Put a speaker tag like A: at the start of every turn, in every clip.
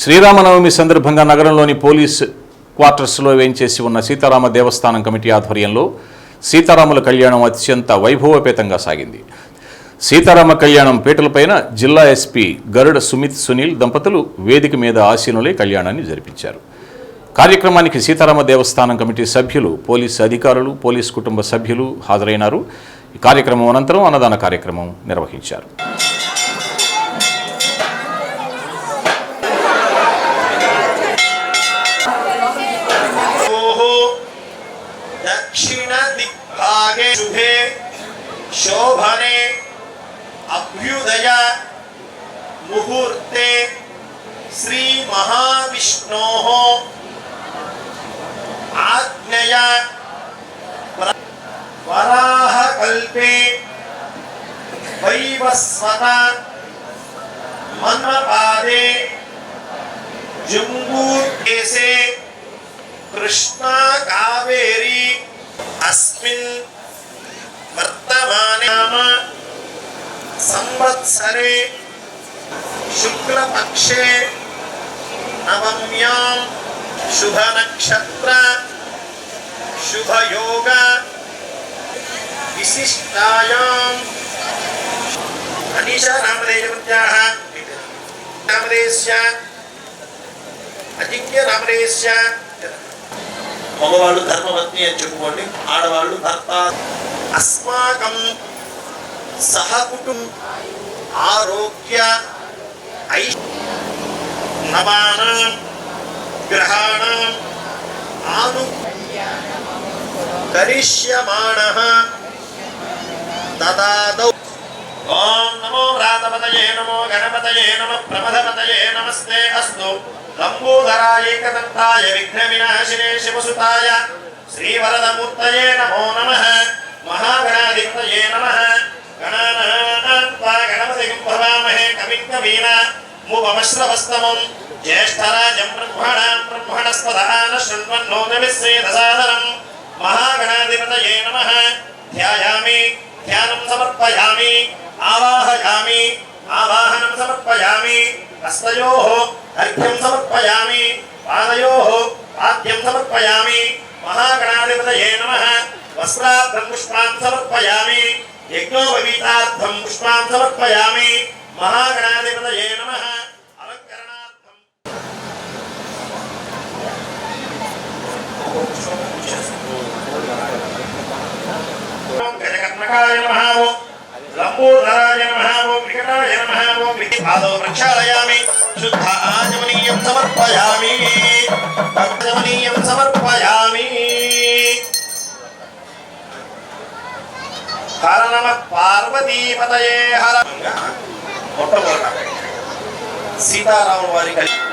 A: శ్రీరామనవమి సందర్భంగా నగరంలోని పోలీస్ క్వార్టర్స్లో వేయించేసి ఉన్న సీతారామ దేవస్థానం కమిటీ ఆధ్వర్యంలో సీతారాముల కళ్యాణం అత్యంత వైభవపేతంగా సాగింది. సీతారామ కళ్యాణం పీటలపైన జిల్లా ఎస్పీ గరుడ సుమిత్ సునీల్ దంపతులు వేదిక మీద ఆసీనులై కళ్యాణాన్ని జరిపించారు. కార్యక్రమానికి సీతారామ దేవస్థానం కమిటీ సభ్యులు పోలీసు అధికారులు పోలీస్ కుటుంబ సభ్యులు హాజరైనారు. ఈ కార్యక్రమం అనంతరం అన్నదాన కార్యక్రమం నిర్వహించారు.
B: दक्षिण दिक्भागे शुभे, शोभने, अभ्युदय मुहूर्ते श्री महाविष्णोः आज्ञया वराहकल्पे वैवस्वत मन्वपादे जुम्बूर्देशे कृष्णा कावेरी సరే శుక్లపక్షే నవమ్యాం శుభ నక్షత్ర శుభయోగ విశిష్టాయాం. అనిషా రామదేయవత్యాహ రామదేశ్య అజిక్య రామదేశ్య. మగవాళ్ళు ధర్మవత్ని అని చెప్పుకోండి ఆడవాళ్ళు భర్త. అస్మాకం సహకుటుంబ ఆరోగ్య ఐ నవానాం గ్రహాణం ఆను కరిష్యమాణః దదాదౌ ఓం నమో వ్రాతపతయే నమో గణపతయే నమ ప్రమథపతయే నమస్తే అస్తు. లంబోదరాయ విఘ్న వినాశినే శివసుతాయ. శ్రీవరదమూర్తయే నమో నమః మహాగణాధిపతయే నమః గణానాన్వా గణపతిం భవామహే కవిం జ్యేష్ఠరాజం బ్రహ్మణాం బ్రహ్మణస్పదాన శృణ్వన్నోదవిశ్రేదసాదరం మహాగణాధిపతయే నమ ధ్యాయామి ధ్యానం సమర్పయామి ఆవాహయామి ఆవాహనం సమర్పయామి హస్తయో అర్ఘ్యం సమర్పయామి పాదయో పాద్యం సమర్పయామి మహాగణాధిపతయే నమ వస్త్రార్థం పుష్పాం సమర్పయామి యజ్ఞోపవీతార్థం పుష్పాం సమర్పయామి మహాగణాధిపతయే నమః. అలంకరణార్థం. గజకర్ణకాయ నమః. ఓం లంబోదరాయ వికటాయ నమః. ఓం ప్రక్షాళయామి. శుద్ధ ఆజమనీయం సమర్పయామి. సమర్పయామి. హర నమ. పార్వతీపతయే హర. మొట్టమొదట సీతారాముల వారి కళ్యాణం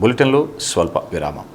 A: బులెటిన్లో స్వల్ప విరామం.